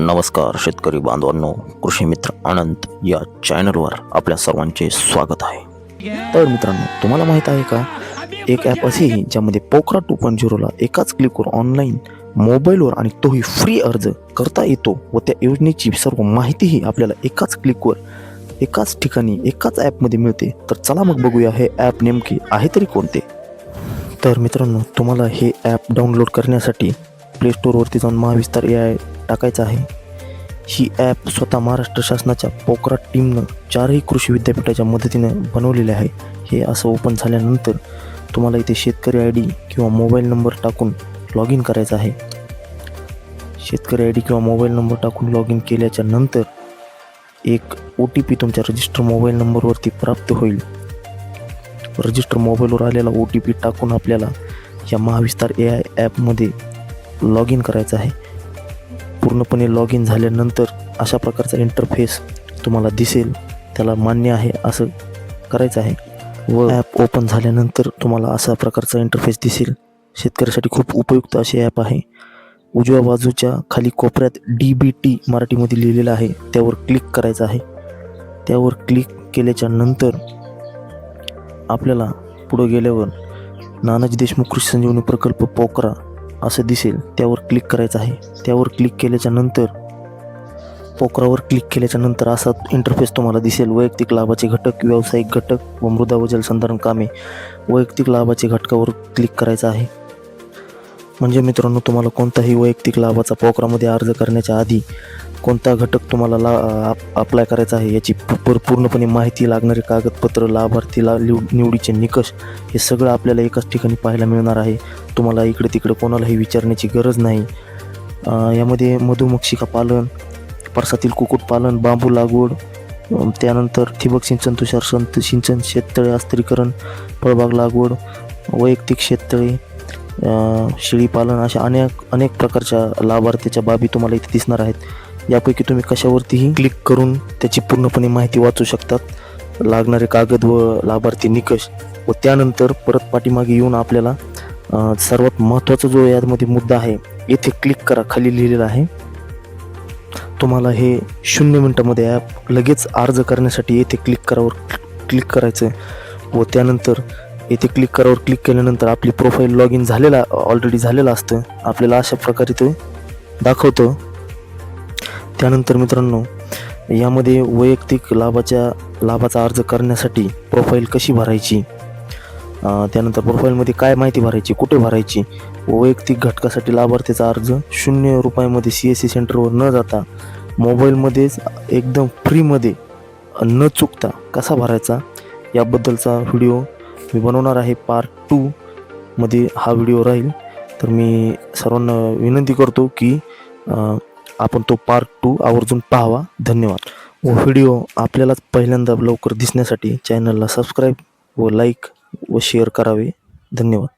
नमस्कार शेतकरी बांधवांनो कृषी मित्र अनंत या चॅनलवर आपल्या सर्वांचे स्वागत आहे. तर मित्रांनो तुम्हाला माहीत आहे का? एक ॲप असेही ज्यामध्ये पोखरा टू पॉईंट झिरोला एकाच क्लिकवर ऑनलाईन मोबाईलवर आणि तोही फ्री अर्ज करता येतो व त्या योजनेची सर्व माहितीही आपल्याला एकाच क्लिकवर एकाच ठिकाणी एकाच ॲपमध्ये मिळते. तर चला मग बघूया हे ॲप नेमके आहे तरी कोणते? तर मित्रांनो तुम्हाला हे ॲप डाउनलोड करण्यासाठी प्ले स्टोअरवरती जाऊन महाविस्तार या टाकायचं आहे. ही ॲप स्वतः महाराष्ट्र शासनाच्या पोकरा टीमनं चारही कृषी विद्यापीठाच्या मदतीनं बनवलेले आहे. हे असं ओपन झाल्यानंतर तुम्हाला इथे शेतकरी आय डी किंवा मोबाईल नंबर टाकून लॉग इन करायचं आहे. शेतकरी आय डी किंवा मोबाईल नंबर टाकून लॉग इन केल्याच्यानंतर एक ओ टी पी तुमच्या रजिस्टर मोबाईल नंबरवरती प्राप्त होईल. रजिस्टर मोबाईलवर आलेला ओ टी पी टाकून आपल्याला या महाविस्तार ए आय ॲपमध्ये लॉग इन करायचं आहे. पूर्णपणे लॉग इन झाल्यानंतर अशा प्रकारचा इंटरफेस तुम्हाला दिसेल. त्याला मान्य आहे असं करायचं आहे. व ॲप ओपन झाल्यानंतर तुम्हाला अशा प्रकारचा इंटरफेस दिसेल. शेतकऱ्यासाठी खूप उपयुक्त असे ॲप आहे. उजव्या बाजूच्या खाली कोपऱ्यात डी बी टी मराठीमध्ये लिहिलेलं आहे. त्यावर क्लिक करायचं आहे. त्यावर क्लिक केल्याच्यानंतर आपल्याला पुढं गेल्यावर नानाजी देशमुख कृषी संजीवनी प्रकल्प पोकरा असं दिसेल त्यावर क्लिक करायचं आहे. त्यावर क्लिक केल्याच्यानंतर पोकरावर क्लिक केल्याच्यानंतर असा इंटरफेस तुम्हाला दिसेल. वैयक्तिक लाभाचे घटक व्यावसायिक घटक व मृदा व जलसंधारण कामे. वैयक्तिक लाभाचे घटकावर क्लिक करायचं आहे. म्हणजे मित्रांनो तुम्हाला कोणताही वैयक्तिक लाभाचा पोकरामध्ये अर्ज करण्याच्या आधी कोणता घटक तुम्हाला ला अप्लाय करायचा आहे याची पूर पूर्णपणे माहिती लागणारे कागदपत्र लाभार्थीला लिव- निवडीचे निकष हे सगळं आपल्याला एकाच ठिकाणी पाहायला मिळणार आहे. तुम्हाला इकडे तिकडे कोणालाही विचारण्याची गरज नाही. यामध्ये मधुमक्षिका पालन परसातील कुक्कुटपालन बांबू लागवड त्यानंतर ठिबक सिंचन तुषार संत सिंचन शेततळे अस्त्रीकरण फळबाग लागवड वैयक्तिक शेततळे शेळीपालन अशा अनेक अनेक प्रकारच्या लाभार्थीच्या बाबी तुम्हाला इथे दिसणार आहेत. यापैकी तुम्ही कशावरतीही क्लिक करून त्याची पूर्णपणे माहिती वाचू शकतात. लागणारे कागद व लाभार्थी निकष व त्यानंतर परत पाठीमागे येऊन आपल्याला सर्वात महत्त्वाचा जो यामध्ये मुद्दा आहे येथे क्लिक करा खाली लिहिलेला आहे. तुम्हाला हे शून्य मिनटामध्ये ॲप लगेच अर्ज करण्यासाठी येथे क्लिक करावर क्लिक करायचं व त्यानंतर येथे क्लिक करावर क्लिक केल्यानंतर आपली प्रोफाईल लॉग इन झालेला ऑलरेडी झालेलं असतं आपल्याला अशा प्रकारे ते दाखवतं. त्यानंतर मित्रांनो यामध्ये वैयक्तिक लाभाच्या लाभाचा अर्ज करण्यासाठी प्रोफाईल कशी भरायची? त्यानंतर प्रोफाईलमध्ये काय माहिती भरायची कुठे भरायची? वैयक्तिक घटकासाठी लाभार्थीचा अर्ज शून्य रुपयामध्ये सी एस सी सेंटरवर न जाता मोबाईलमध्येच एकदम फ्रीमध्ये न चुकता कसा भरायचा? याबद्दलचा व्हिडिओ मी बनवणार आहे. पार्ट टूमध्ये हा व्हिडिओ राहील. तर मी सर्वांना विनंती करतो की आपण तो पार्ट टू आवर्जून पाहावा. धन्यवाद. व व्हिडिओ आपल्यालाच पहिल्यांदा लवकर दिसण्यासाठी चॅनलला सबस्क्राईब व लाईक व शेअर करावे. धन्यवाद.